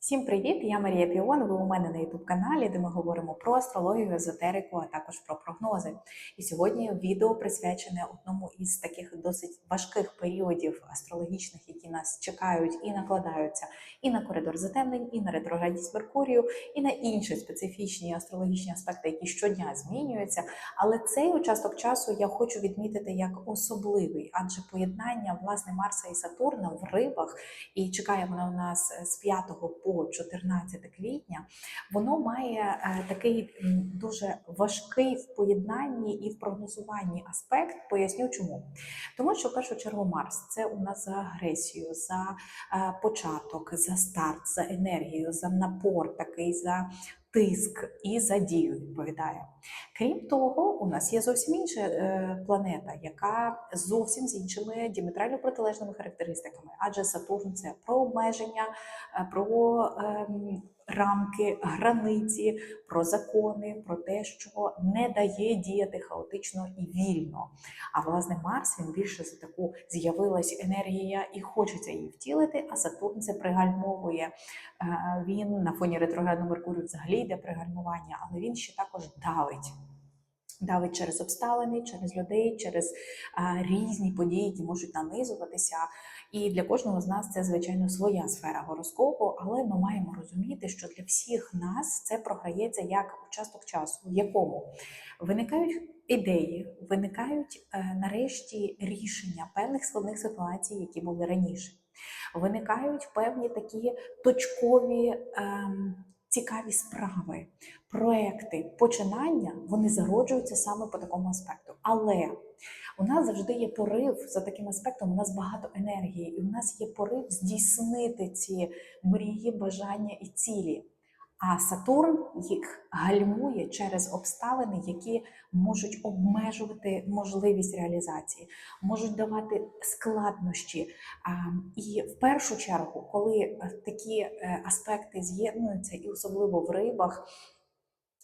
Всім привіт! Я Марія Піон. Ви у мене на youtube каналі, де ми говоримо про астрологію, езотерику, а також про прогнози. І сьогодні відео присвячене одному із таких досить важких періодів астрологічних, які нас чекають і накладаються і на коридор затемнень, і на ретроградність Меркурію, і на інші специфічні астрологічні аспекти, які щодня змінюються. Але цей участок часу я хочу відмітити як особливий, адже поєднання власне Марса і Сатурна в рибах, і чекає воно нас з 5 по 14 квітня, воно має е, такий дуже важкий в поєднанні і в прогнозуванні аспект. Поясню чому. Тому що в першу чергу Марс це у нас за агресію, за е, початок, за старт, за енергію, за напор, такий за тиск і за дію відповідає. Крім того, у нас є зовсім інша е, планета, яка зовсім з іншими діаметрально протилежними характеристиками, адже Сатурн це про обмеження, е, про ем, рамки, границі, про закони, про те, що не дає діяти хаотично і вільно. А власне Марс він більше за таку з'явилась енергія і хочеться її втілити, а Сатурн це пригальмовує. Е, Він на фоні ретроградного Меркурію взагалі йде пригальмування, але він ще також давить. Давить через обставини, через людей, через а, різні події, які можуть нанизуватися. І для кожного з нас це, звичайно, своя сфера гороскопу, але ми маємо розуміти, що для всіх нас це програється як участок часу, в якому виникають ідеї, виникають е, нарешті рішення певних складних ситуацій, які були раніше. Виникають певні такі точкові ем, цікаві справи, проекти, починання, вони зароджуються саме по такому аспекту. Але у нас завжди є порив за таким аспектом. У нас багато енергії, і у нас є порив здійснити ці мрії, бажання і цілі. А Сатурн їх гальмує через обставини, які можуть обмежувати можливість реалізації, можуть давати складнощі. І в першу чергу, коли е, такі е, аспекти з'єднуються, і особливо в рибах,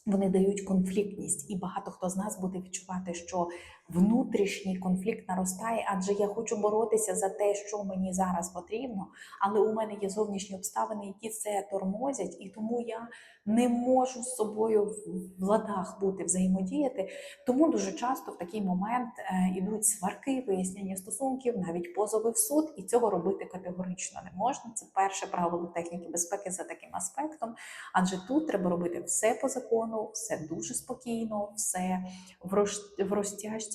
вони дають конфліктність, і багато хто з нас буде відчувати, що внутрішній конфлікт наростає, адже я хочу боротися за те, що мені зараз потрібно, але у мене є зовнішні обставини, які це тормозять, і тому я не можу з собою в- ладах бути взаємодіяти. Тому дуже часто в такий момент е, ідуть сварки, вияснення стосунків, навіть позови в суд, і цього робити категорично не можна. Це перше правило техніки безпеки за таким аспектом. Адже тут треба робити все по закону, все дуже спокійно, все в, роз,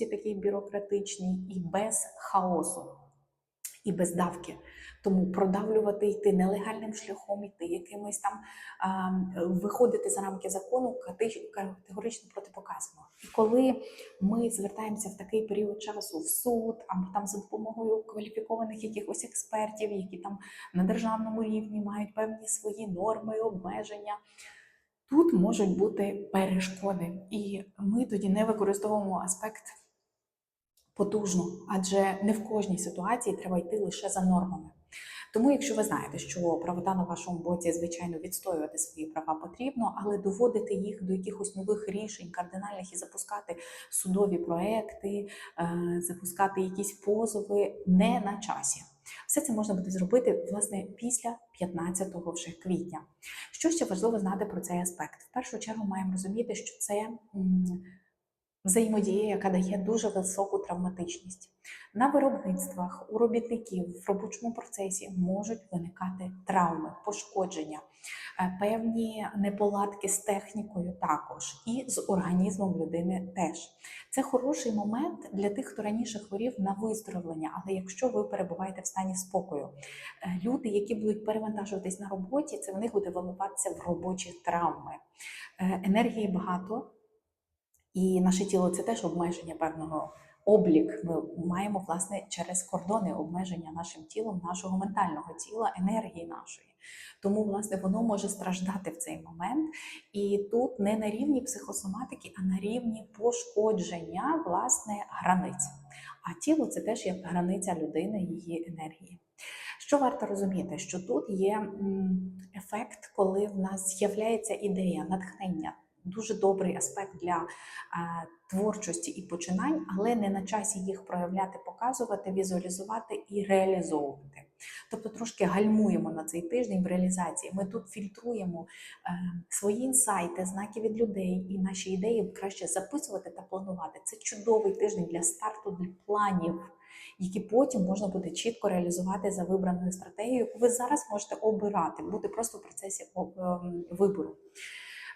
розтяжці такій бюрократичній і без хаосу, і без давки. Тому продавлювати, йти нелегальним шляхом, йти якимось там а, виходити за рамки закону категорично протипоказано. І коли ми звертаємося в такий період часу в суд, або там за допомогою кваліфікованих якихось експертів, які там на державному рівні мають певні свої норми, обмеження. Тут можуть бути перешкоди, і ми тоді не використовуємо аспект потужно, адже не в кожній ситуації треба йти лише за нормами. Тому, якщо ви знаєте, що правота на вашому боці, звичайно, відстоювати свої права потрібно, але доводити їх до якихось нових рішень, кардинальних і запускати судові проекти, е, запускати якісь позови не на часі. Все це можна буде зробити власне після 15 вже квітня. Що ще важливо знати про цей аспект? В першу чергу маємо розуміти, що це взаємодія, яка дає дуже високу травматичність. На виробництвах у робітників в робочому процесі можуть виникати травми, пошкодження, е, певні неполадки з технікою також, і з організмом людини теж. Це хороший момент для тих, хто раніше хворів на виздоровлення. Але якщо ви перебуваєте в стані спокою, е, люди, які будуть перевантажуватись на роботі, це в них буде виливатися в робочі травми. Е, Енергії багато, і наше тіло це теж обмеження певного. Облік ми маємо власне через кордони обмеження нашим тілом, нашого ментального тіла, енергії нашої. Тому, власне, воно може страждати в цей момент. І тут не на рівні психосоматики, а на рівні пошкодження власне границь. А тіло це теж як границя людини, її енергії. Що варто розуміти, що тут є ефект, коли в нас з'являється ідея, натхнення, дуже добрий аспект для е, творчості і починань, але не на часі їх проявляти, показувати, візуалізувати і реалізовувати. Тобто трошки гальмуємо на цей тиждень в реалізації. Ми тут фільтруємо е, свої інсайти, знаки від людей і наші ідеї краще записувати та планувати. Це чудовий тиждень для старту, для планів, які потім можна буде чітко реалізувати за вибраною стратегією, яку ви зараз можете обирати, бути просто в процесі ем, вибору.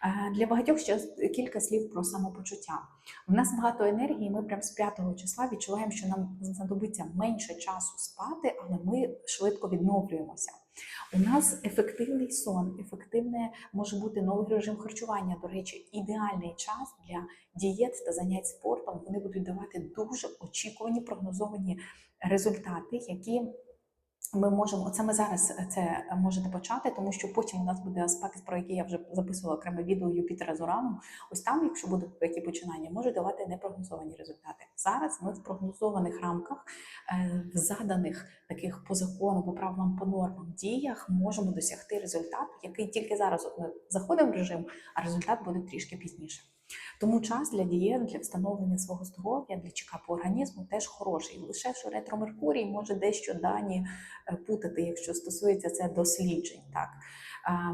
Е, Для багатьох ще кілька слів про самопочуття. У нас багато енергії. Ми прямо з 5 числа відчуваємо, що нам знадобиться менше часу спати, але ми швидко відновлюємося. У нас ефективний сон, ефективне може бути новий режим харчування. До речі, ідеальний час для дієт та занять спортом. Вони будуть давати дуже очікувані прогнозовані результати, які ми можемо, оце ми зараз це можете почати, тому що потім у нас буде аспект, про який я вже записувала окреме відео Юпітера з Ураном. Ось там, якщо будуть такі починання, може давати непрогнозовані результати. Зараз ми в прогнозованих рамках, е, в заданих таких по закону, по правилам, по нормам діях можемо досягти результат, який тільки зараз заходимо в режим, а результат буде трішки пізніше. Тому час для дієт, для встановлення свого здоров'я, для чекапу організму теж хороший. Лише що ретро Меркурій може дещо дані е, путати, якщо стосується це досліджень. Так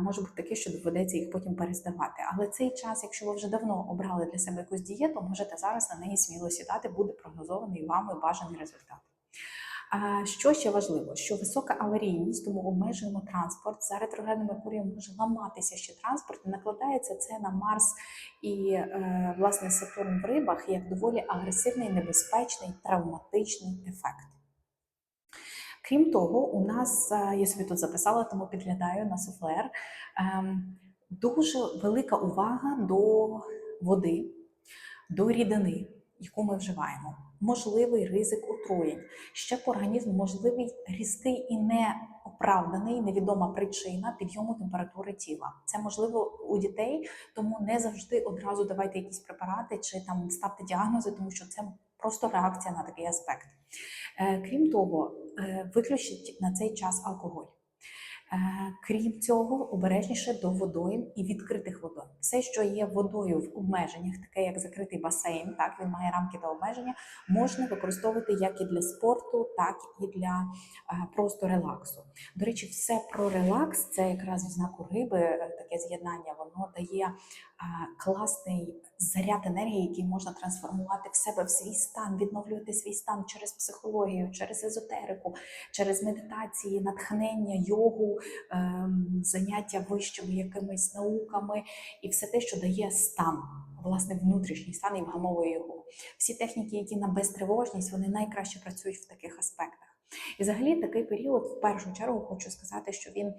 може бути таке, що доведеться їх потім перездавати. Але цей час, якщо ви вже давно обрали для себе якусь дієту, можете зараз на неї сміло сідати, буде прогнозований вами бажаний результат. Що ще важливо, що висока аварійність, тому обмежуємо транспорт. За ретроградним Меркурієм може ламатися ще транспорт, накладається це на Марс і е, власне Сатурн в рибах як доволі агресивний, небезпечний, травматичний ефект. Крім того, у нас е, я собі тут записала, тому підглядаю на суфлер. ем, Дуже велика увага до води, до рідини, яку ми вживаємо. Можливий ризик отруєнь. Ще по організму можливий різкий і неоправданий, невідома причина підйому температури тіла. Це можливо у дітей, тому не завжди одразу давайте якісь препарати чи там ставте діагнози, тому що це просто реакція на такий аспект. Е, Крім того, е, виключіть на цей час алкоголь. Е, Крім цього, обережніше до водойм і відкритих водойм. Все, що є водою в обмеженнях, таке як закритий басейн, так він має рамки та обмеження, можна використовувати як і для спорту, так і для е, просто релаксу. До речі, все про релакс це якраз в знаку риби, е, таке з'єднання, воно дає класний заряд енергії, який можна трансформувати в себе в свій стан, відновлювати свій стан через психологію, через езотерику, через медитації, натхнення, йогу, ем, заняття вищими якимись науками і все те, що дає стан, власне, внутрішній стан і вгамовує його. Всі техніки, які на безтривожність, вони найкраще працюють в таких аспектах. І взагалі такий період, в першу чергу, хочу сказати, що він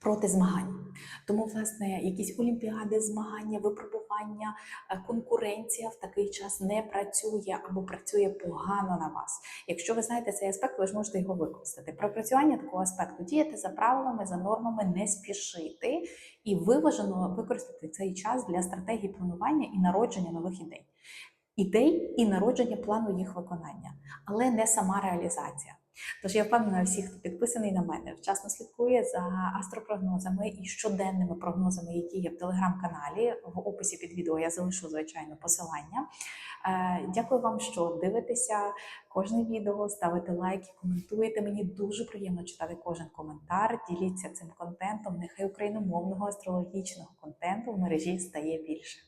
проти змагань. Тому, власне, якісь олімпіади, змагання, випробування, е, конкуренція в такий час не працює або працює погано на вас. Якщо ви знаєте цей аспект, ви ж можете його використати. Пропрацювання такого аспекту діяти за правилами, за нормами, не спішити і виважено використати цей час для стратегії планування і народження нових ідей. Ідей і народження плану їх виконання, але не сама реалізація. Тож я впевнена, всі, хто підписаний на мене, вчасно слідкує за астропрогнозами і щоденними прогнозами, які є в телеграм-каналі. В описі під відео я залишу звичайно посилання. Е, Дякую вам, що дивитеся кожне відео, ставите лайки, коментуєте. Мені дуже приємно читати кожен коментар. Діліться цим контентом. Нехай україномовного астрологічного контенту в мережі стає більше.